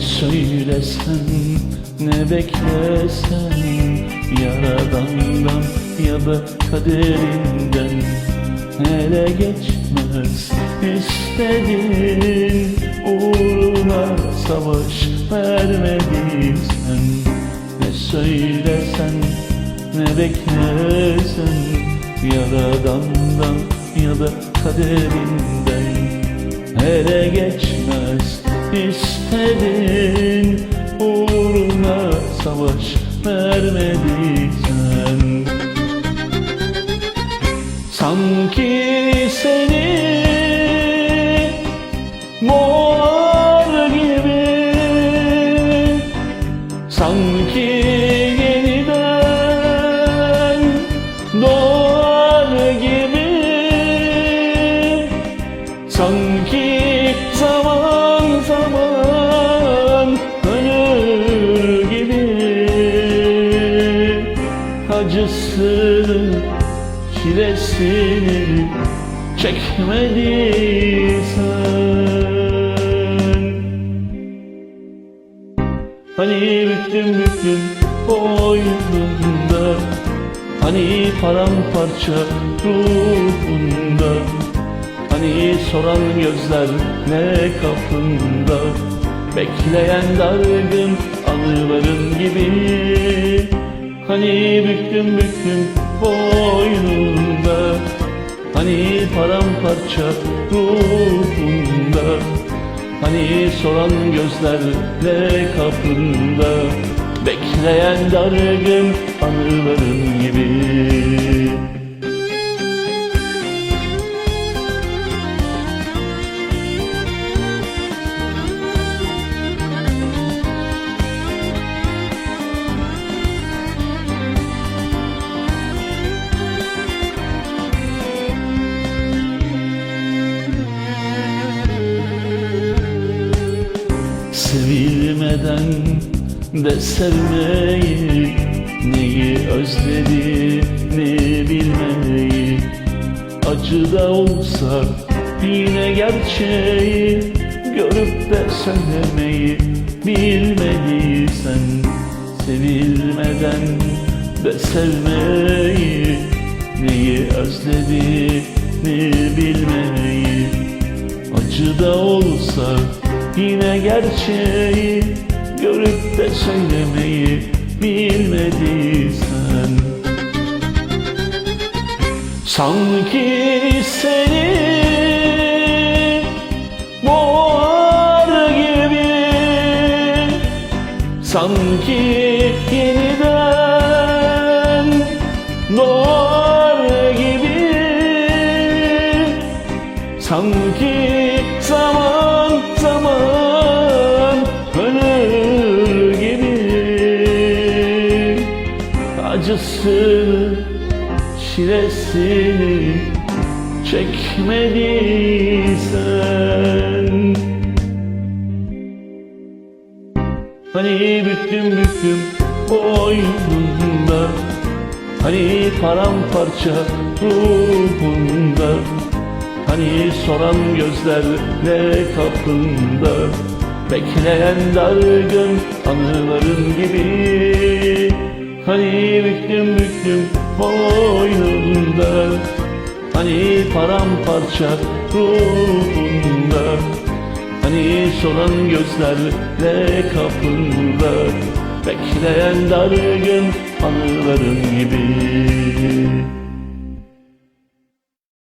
söylesen ne beklesen Yaradandan ya da kaderinden Ele geçmez istedin Uğruna savaş vermediysen Ne söylesen ne beklesen Yaradandan ya da kaderinden Ele geçmez istedin Uğruna savaş zaman ölür gibi. Acısını, çilesini çekmediysen. Hani büktüm büktüm boynunda Hani paramparça ruhunda Hani soran gözler ne kapında? Bekleyen dargın anıların gibi. Hani büktüm büktüm boynunda Hani paramparça ruhunda Hani soran gözler ne kapında? Bekleyen dargın anıların gibi Sevilmeden de sevmeyi Neyi özledi ne bilmeyi Acı da olsa yine gerçeği Görüp de söylemeyi bilmediysen Sevilmeden de sevmeyi Neyi özledi ne bilmeyi Acı da olsa yine gerçeği Görüp de söylemeyi bilmediysen. Sanki seni boğar gibi Sanki yeniden doğar gibi Sanki Acısını, çilesini çekmediysen. Hani büktüm büktüm boynunda Hani paramparça ruhunda Hani soran gözler ne kapında Bekleyen dargın anıların gibi Hani büktüm büktüm boynunda Hani paramparça ruhunda Hani soran gözler ne kapında. Bekleyen dargın anıların gibi